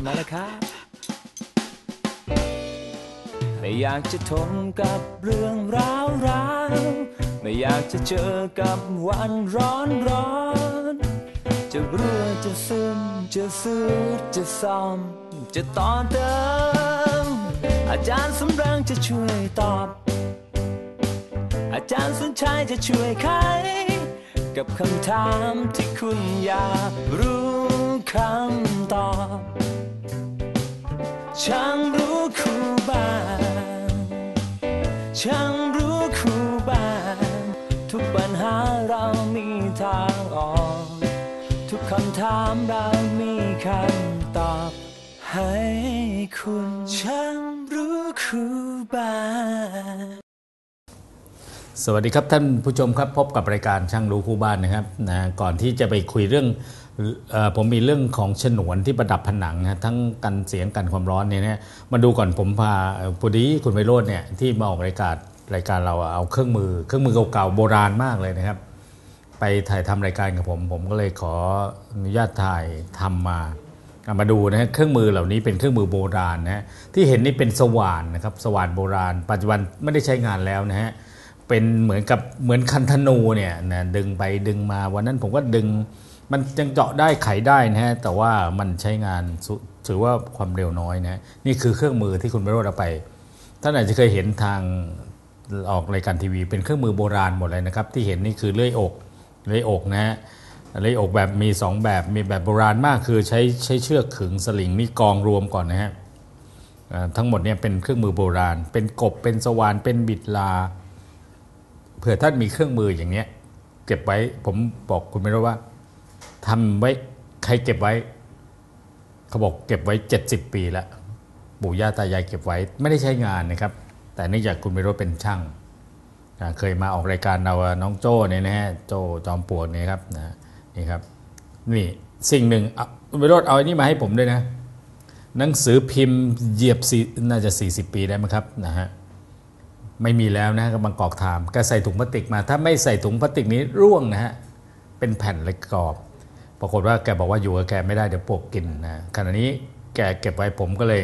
านมาแล้วครับไม่อยากจะทนกับเรื่องร้าวร้าวไม่อยากจะเจอกับวันร้อนร้อนจะรั่วจะซึมจะซื้อจะซ่อมจะต่อเติม อาจารย์สำรังจะช่วยตอบ อาจารย์สุนชัยจะช่วยไขกับคำถามที่คุณอยากรู้คำตอบ ช่างรู้คู่บ้านช่างรู้คู่บ้าน ทุกปัญหาเรามีทางออก ทุกคำถามเรามีคำตอบ ให้คุณช่างรู้คู่บ้าน สวัสดีครับท่านผู้ชมครับพบกับรายการช่างรู้คู่บ้านนะครับนะก่อนที่จะไปคุยเรื่องออผมมีเรื่องของฉนวนที่ประดับผนังนะทั้งกันเสียงกันความร้อนเนี่ยนะมาดูก่อนผมพาพอดีคุณไพโรจน์เนี่ยที่มาออกรายการรายการเราเอาเครื่องมือ เครื่องมือเก่าๆโบราณมากเลยนะครับ ไปถ่ายทำรายการกับผม ผมก็เลยขออนุญาตถ่ายทำมาเอามาดูนะฮะเครื่องมือเหล่านี้เป็นเครื่องมือโบราณนะฮะที่เห็นนี่เป็นสว่านนะครับสว่านโบราณ ปัจจุบันไม่ได้ใช้งานแล้วนะฮะ เป็นเหมือนกับเหมือนคันธนูเนี่ยนะดึงไปดึงมาวันนั้นผมก็ดึง มันยังเจาะได้ไขได้นะฮะแต่ว่ามันใช้งานถือว่าความเร็วน้อยนะฮะนี่คือเครื่องมือที่คุณไปโรดเอาไปท่านอาจจะเคยเห็นทางออกรายการทีวี เป็นเครื่องมือโบราณหมดเลยนะครับ ที่เห็นนี่คือเลื่อยอกเลื่อยอกนะฮะเลื่อยอกแบบมี 2 แบบมีแบบโบราณมากคือใช้ใช้เชือกขึงสลิงนี่กองรวมก่อนนะฮะทั้งหมดเนี่ยเป็นเครื่องมือโบราณ เป็นกบเป็นสว่านเป็นบิดลา เผื่อท่านมีเครื่องมืออย่างเนี้ยเก็บไว้ ผมบอกคุณไม่รู้ว่าทำไว้ใครเก็บไว้ เขาบอกเก็บไว้ 70 ปีแล้วปู่ย่าตายายเก็บไว้ไม่ได้ใช้งานนะครับ แต่เนื่องจากคุณไม่รู้เป็นช่างเคยมาออกรายการเราน้องโจ้เนี่ยนะฮะโจ้จอมปวกเนี่ยครับนะนี่ครับ นี่สิ่งหนึ่งคุณไปโรดเอาอันนี้มาให้ผมด้วยนะ หนังสือพิมพ์เหยียบสีน่าจะ 40 ปีได้ไหมครับนะฮะ ไม่มีแล้วนะกับบางกอกไทม์ก็ใส่ถุงพลาสติกมา ถ้าไม่ใส่ถุงพลาสติกนี้ร่วงนะฮะเป็นแผ่นเลยกรอบ ปรากฏว่าแกบอกว่าอยู่กับแกไม่ได้เดี๋ยวปวกกินนะขณะนี้แกเก็บไว้ผมก็เลย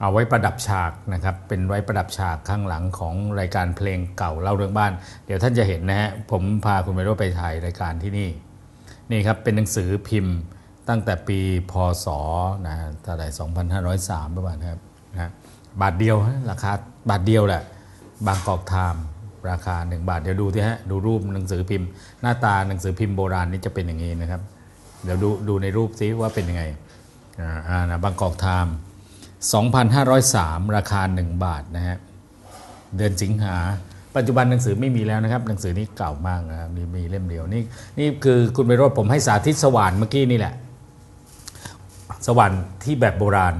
เอาไว้ประดับฉากนะครับเป็นไว้ประดับฉากข้างหลังของรายการเพลงเก่าเล่าเรื่องบ้าน เดี๋ยวท่านจะเห็นนะฮะผมพาคุณไปรถไปถ่ายรายการที่นี่นี่ครับเป็นหนังสือพิมพ์ตั้งแต่ปีพศนะเท่าไหร่2503 ประมาณครับนะบาทเดียวราคาบาทเดียวแหละ บางกอกไทม์ราคา 1 บาท เดี๋ยวดูที่ฮะดูรูปหนังสือพิมพ์ หน้าตาหนังสือพิมพ์โบราณนี่จะเป็นอย่างนี้นะครับ เดี๋ยวดูดูในรูปซิว่าเป็นยังไงอ่าอ่านะบางกอกไทม์2,503 ราคา 1 บาทนะฮะเดือนสิงหาปัจจุบันหนังสือไม่มีแล้วนะครับ หนังสือนี้เก่ามากนะครับมีมีเล่มเดียวนี่นี่คือคุณไปรดผมให้สาธิตสว่านเมื่อกี้นี่แหละ สว่านที่แบบโบราณ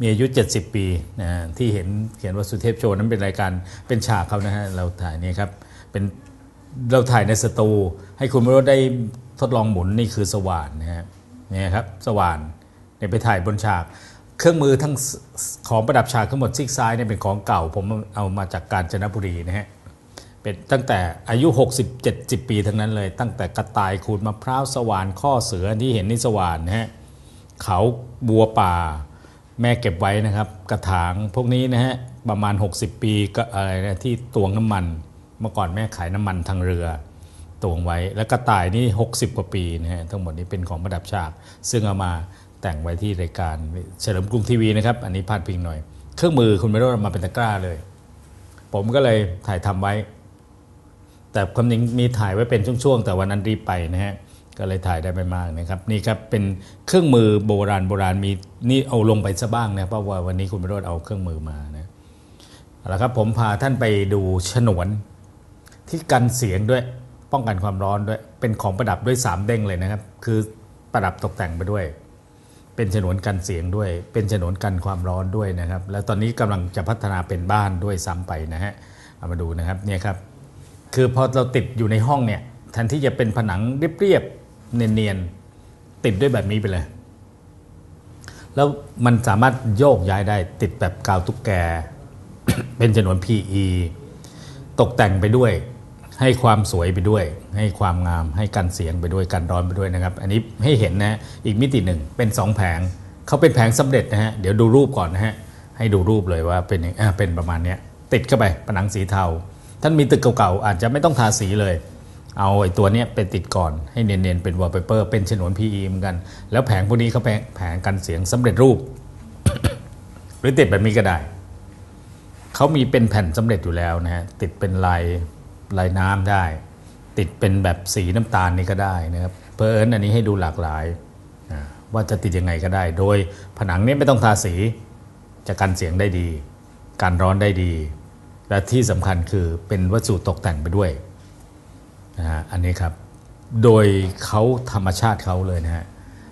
มีอายุ 70 ปีนะฮะที่เห็นเขียนว่าสุเทพโชว์นั้นเป็นรายการเป็นฉากเขานะฮะเราถ่ายนี่ครับเป็นเราถ่ายในสตูให้คุณไปโรดได้ทดลองหมุนนี่คือสว่านนะฮะเนี่ยครับสว่านเนี่ยไปถ่ายบนฉาก เครื่องมือทั้งของประดับฉากทั้งหมดซีกซ้ายเนี่ยเป็นของเก่า ผมเอามาจากกาญจนบุรีนะฮะเป็นตั้งแต่อายุ 60 70 ปีทั้งนั้นเลย ตั้งแต่กระต่ายขูดมะพร้าวสว่านข้อเสือที่เห็นนี่สว่านนะฮะเขาบัวป่า แม่เก็บไว้นะครับ กระถางพวกนี้นะฮะประมาณ 60 ปีก็อะไรนะที่ตวงน้ำมัน เมื่อก่อนแม่ขายน้ำมันทางเรือตวงไว้ แล้วกระต่ายนี่ 60 กว่าปีนะฮะทั้งหมดนี้เป็นของประดับฉาก ซึ่งเอามาแต่งไว้ที่รายการเฉลิมกรุงทีวีนะครับ อันนี้พาดพิงหน่อย เครื่องมือคุณไม่รู้มาเป็นตะกร้าเลย ผมก็เลยถ่ายทำไว้ แต่ความจริงมีถ่ายไว้เป็นช่วงๆ แต่วันนั้นรีบไปนะฮะ ก็เลยถ่ายได้ไม่มากนะครับ นี่ครับเป็นเครื่องมือโบราณโบราณมีนี่เอาลงไปซะบ้างนะเพราะว่าวันนี้คุณพิโรธเอาเครื่องมือมานะเอาละครับผมพาท่านไปดูฉนวนที่กันเสียงด้วยป้องกันความร้อนด้วย เป็นของประดับด้วยสามเด้งเลยนะครับ คือประดับตกแต่งไปด้วย เป็นฉนวนกันเสียงด้วย เป็นฉนวนกันความร้อนด้วยนะครับ แล้วตอนนี้กำลังจะพัฒนาเป็นบ้านด้วยซ้ำไปนะฮะเอามาดูนะครับเนี่ยครับคือพอเราติดอยู่ในห้องเนี่ยแทนที่จะเป็นผนังเรียบ เนียนๆติดด้วยแบบนี้ไปเลย แล้วมันสามารถโยกย้ายได้ติดแบบกาวตุ๊กแก เป็นจำนวน PE ตกแต่งไปด้วย ให้ความสวยไปด้วย ให้ความงาม ให้กันเสียงไปด้วยกันร้อนไปด้วยนะครับ อันนี้ให้เห็นนะอีกมิติหนึ่งเป็นสองแผงเขาเป็นแผงสำเร็จนะฮะเดี๋ยวดูรูปก่อนนะฮะให้ดูรูปเลยว่าเป็นอ่าเป็นประมาณนี้ติดเข้าไปผนังสีเทาท่านมีตึกเก่าๆอาจจะไม่ต้องทาสีเลย เอาไอ้ตัวเนี้ยเป็นติดก่อนให้เนียนๆเป็นวอลเปเปอร์เป็นฉนวน PE เหมือนกัน แล้วแผงพวกนี้เขาแผงแผงกันเสียงสำเร็จรูป หรือติดแบบนี้ก็ได้เขามีเป็นแผ่นสำเร็จอยู่แล้วนะฮะติดเป็นลายลายน้ำได้ ติดเป็นแบบสีน้ำตาลนี่ก็ได้นะครับเพอเอิญอันนี้ให้ดูหลากหลายว่าจะติดยังไงก็ได้ โดยผนังนี้ไม่ต้องทาสีจะกันเสียงได้ดี การร้อนได้ดี และที่สำคัญคือเป็นวัสดุตกแต่งไปด้วย นะฮะอันนี้ครับโดยเขาธรรมชาติเขาเลยนะฮะ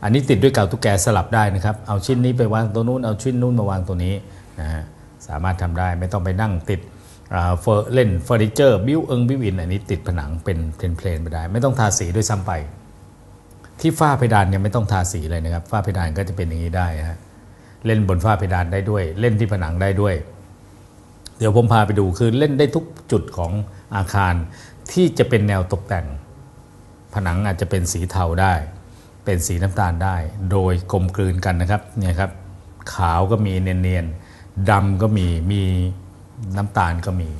อันนี้ติดด้วยกาวตุ๊กแกสลับได้นะครับ เอาชิ้นนี้ไปวางตัวนู้นเอาชิ้นนู้นมาวางตัวนี้นะฮะสามารถทำได้ไม่ต้องไปนั่งติดเฟอร์เล่นเฟอร์นิเจอร์บิวเอิงบิวอินอันนี้ติดผนังเป็นเพลนๆไปได้ ไม่ต้องทาสีด้วยซ้ำไป ที่ฝ้าเพดานเนี่ยไม่ต้องทาสีเลยนะครับฝ้าเพดานก็จะเป็นอย่างนี้ได้ฮะเล่นบนฝ้าเพดานได้ด้วย เล่นที่ผนังได้ด้วย เดี๋ยวผมพาไปดูคือเล่นได้ทุกจุดของอาคาร ที่จะเป็นแนวตกแต่ง ผนังอาจจะเป็นสีเทาได้ เป็นสีน้ำตาลได้ โดยกลมกลืนกันนะครับเนี่ยครับขาวก็มีเนียนๆดำก็มีมีน้ำตาลก็มี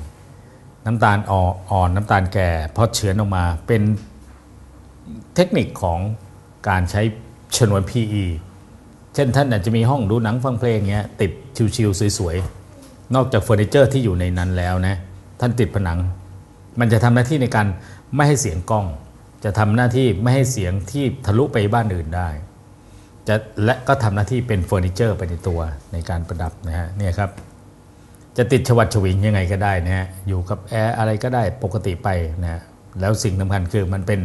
น้ำตาลอ่อนอ่อนน้ำตาลแก่พอเฉือนออกมาเป็นเทคนิคของการใช้ชนวน PE เช่นท่านอาจจะมีห้องดูหนังฟังเพลงเงี้ยติดชิวๆสวยๆ นอกจากเฟอร์นิเจอร์ที่อยู่ในนั้นแล้วนะ ท่านติดผนัง มันจะทำหน้าที่ในการไม่ให้เสียงกล้อง จะทำหน้าที่ไม่ให้เสียงที่ทะลุไปบ้านอื่นได้จะและก็ทำหน้าที่เป็นเฟอร์นิเจอร์ไปในตัวในการประดับนะฮะเนี่ยครับจะติดชวัดเฉวิงยังไงก็ได้นะฮะอยู่กับแอร์อะไรก็ได้ปกติไปนะฮะแล้วสิ่งสำคัญคือมันเป็น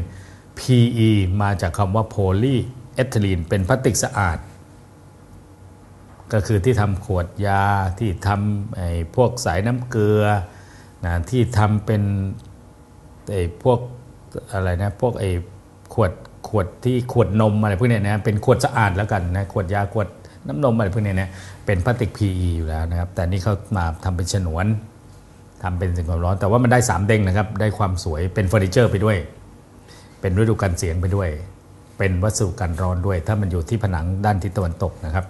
PE มาจากคำว่าโพลีเอทิลีนเป็นพลาสติกสะอาด ก็คือที่ทำขวดยาที่ทำไอ้พวกสายน้ำเกลือ นะที่ทำเป็นไอ้พวกอะไรนะพวกไอ้ขวดขวดที่ขวดนมอะไรพวกเนี้ยนะเป็นขวดสะอาดแล้วกันนะขวดยาขวดน้ำนมอะไรพวกเนี้ยนะเป็นพลาสติก PE อยู่แล้วนะครับ แต่นี่เขามาทำเป็นฉนวนทำเป็นสิ่งความร้อน แต่ว่ามันได้สามเด้งนะครับ ได้ความสวยเป็นเฟอร์นิเจอร์ไปด้วย เป็นฤดูกันเสียงไปด้วย เป็นวัสดุกันร้อนด้วย ถ้ามันอยู่ที่ผนังด้านทิศตะวันตกนะครับ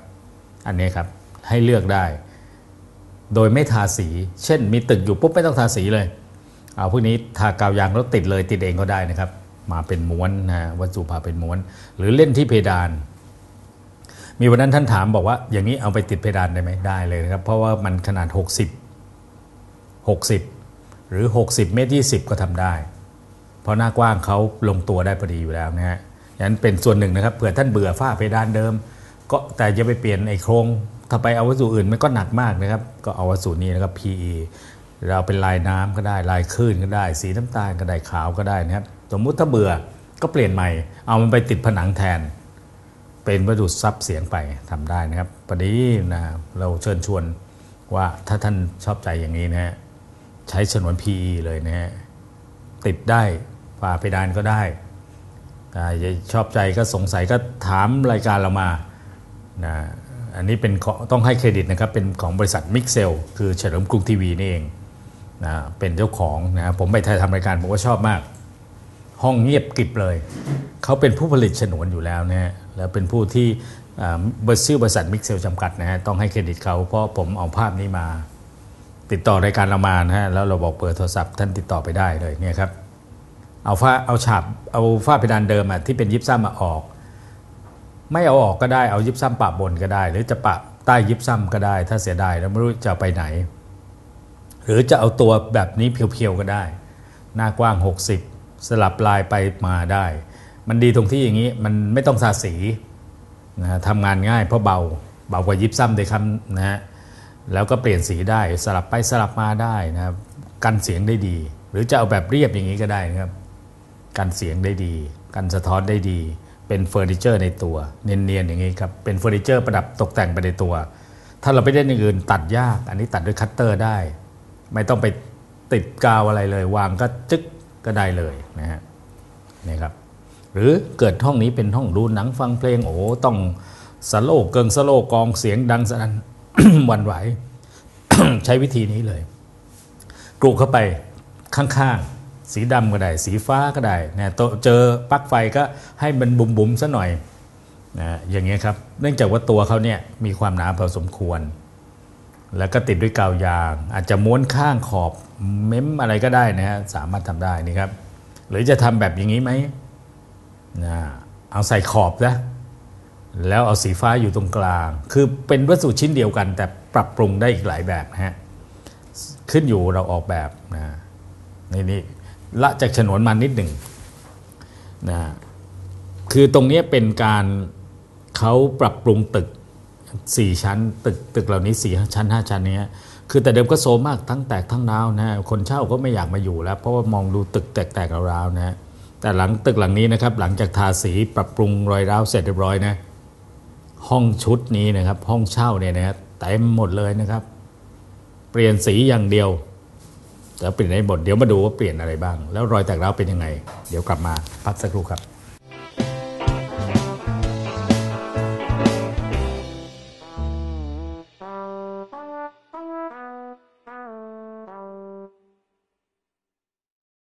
อันนี้ครับให้เลือกได้ โดยไม่ทาสี เช่น มีตึกอยู่ปุ๊บไม่ต้องทาสีเลย เอาพวกนี้ทากาวยางแล้วติดเลยติดเองก็ได้นะครับ มาเป็นม้วนนะวัสดุผ่าเป็นม้วน หรือเล่นที่เพดาน มีวันนั้นท่านถามบอกว่า อย่างนี้เอาไปติดเพดานได้ไหมได้เลยนะครับ เพราะว่ามันขนาด 60 60 หรือ 60 เมตร20 ก็ทำได้ เพราะหน้ากว้างเขาลงตัวได้พอดีอยู่แล้วนะฮะยันเป็นส่วนหนึ่งนะครับเผื่อท่านเบื่อฝ้าเพดานเดิม ก็แต่จะไปเปลี่ยนไอ้โครง ถ้าไปเอาวัสดุอื่นมันก็หนักมากนะครับ ก็เอาวัสดุนี้นะครับ PE เราเป็นลายน้ำก็ได้ลายคลื่นก็ได้ สีน้ำตาลก็ได้ขาวก็ได้นะครับ สมมุติถ้าเบื่อก็เปลี่ยนใหม่ เอามันไปติดผนังแทน เป็นวัสดุซับเสียงไปทำได้นะครับประเดี๋ยวนะเราเชิญชวนว่าถ้าท่านชอบใจอย่างนี้นะฮะใช้ฉนวน PE เลยนะฮะติดได้ฝาเพดานก็ได้ชอบใจก็สงสัยก็ถามรายการเรามานะ อันนี้เป็นต้องให้เครดิตนะครับเป็นของบริษัทมิกเซลคือเฉลิมกรุงทีวีนี่เองนะเป็นเจ้าของนะผมไปถ่ายทำรายการผมก็ชอบมาก ห้องเงียบกริบเลย เขาเป็นผู้ผลิตฉนวนอยู่แล้วนะฮะแล้วเป็นผู้ที่บริษัทบริษัทมิกเซลจำกัดนะฮะต้องให้เครดิตเขาเพราะผมเอาภาพนี้มา ติดต่อรายการเรามานะฮะแล้วเราบอกเปิดโทรศัพท์ท่านติดต่อไปได้เลยเนี่ยครับเอาฝ้าเอาฉาบเอาฝ้าเพดานเดิมอะที่เป็นยิปซัมมาออก ไม่เอาออกก็ได้เอายิปซัมปะบนก็ได้ หรือจะปะใต้ยิปซัมก็ได้ ถ้าเสียดายแล้วไม่รู้จะไปไหน หรือจะเอาตัวแบบนี้เพียวๆก็ได้ หน้ากว้าง 60 สลับลายไปมาได้ มันดีตรงที่อย่างนี้มันไม่ต้องทาสีนะทำงานง่ายเพราะเบาเบากว่ายิปซัมเลยครับนะฮะแล้วก็เปลี่ยนสีได้สลับไปสลับมาได้นะครับกันเสียงได้ดี หรือจะเอาแบบเรียบอย่างนี้ก็ได้นะครับกันเสียงได้ดี กันสะท้อนได้ดี เป็นเฟอร์นิเจอร์ในตัว เนียนๆอย่างนี้ครับ เป็นเฟอร์นิเจอร์ประดับตกแต่งไปในตัว ถ้าเราไปเล่นอย่างอื่นตัดยาก อันนี้ตัดด้วยคัตเตอร์ได้ ไม่ต้องไปติดกาวอะไรเลย วางก็จึ๊กก็ได้เลยนะฮะนี่ครับ หรือเกิดห้องนี้เป็นห้องดูหนังฟังเพลงโอ้ต้องสโลว์เกิงสโลว์กองเสียงดังสนั่นวันไหว ใช้วิธีนี้เลยกรุเข้าไปข้างๆ สีดำก็ได้ สีฟ้าก็ได้นะเจอปลั๊กไฟก็ให้มันบุ๋มๆซะหน่อยนะอย่างเงี้ยครับ เนื่องจากว่าตัวเขาเนี่ยมีความหนาพอสมควร แล้วก็ติดด้วยกาวยาง อาจจะม้วนข้างขอบเม้มอะไรก็ได้นะฮะสามารถทำได้นี่ครับ หรือจะทำแบบอย่างนี้ไหมนะเอาใส่ขอบนะแล้วเอาสีฟ้าอยู่ตรงกลาง คือเป็นวัสดุชิ้นเดียวกัน แต่ปรับปรุงได้อีกหลายแบบนะฮะขึ้นอยู่เราออกแบบนะนี่นี่ ละจากฉนวนมานิดหนึ่งนะคือตรงนี้เป็นการเขาปรับปรุงตึกสี่ชั้น ตึกตึกเหล่านี้สี่ชั้นห้าชั้นนี้คือแต่เดิมก็โซมมากทั้งแตกทั้งร้าวนะฮะคนเช่าก็ไม่อยากมาอยู่แล้ว เพราะว่ามองดูตึกแตกๆร้าวๆนะฮะแต่หลังตึกหลังนี้นะครับ หลังจากทาสีปรับปรุงรอยร้าวเสร็จเรียบร้อยนะห้องชุดนี้นะครับ ห้องเช่าเนี่ยนะฮะเต็มหมดเลยนะครับ เปลี่ยนสีอย่างเดียว แล้วเปลี่ยนได้หมดเดี๋ยวมาดูว่าเปลี่ยนอะไรบ้าง แล้วรอยแตกร้าวเป็นยังไง เดี๋ยวกลับมาพักสักครู่ครับ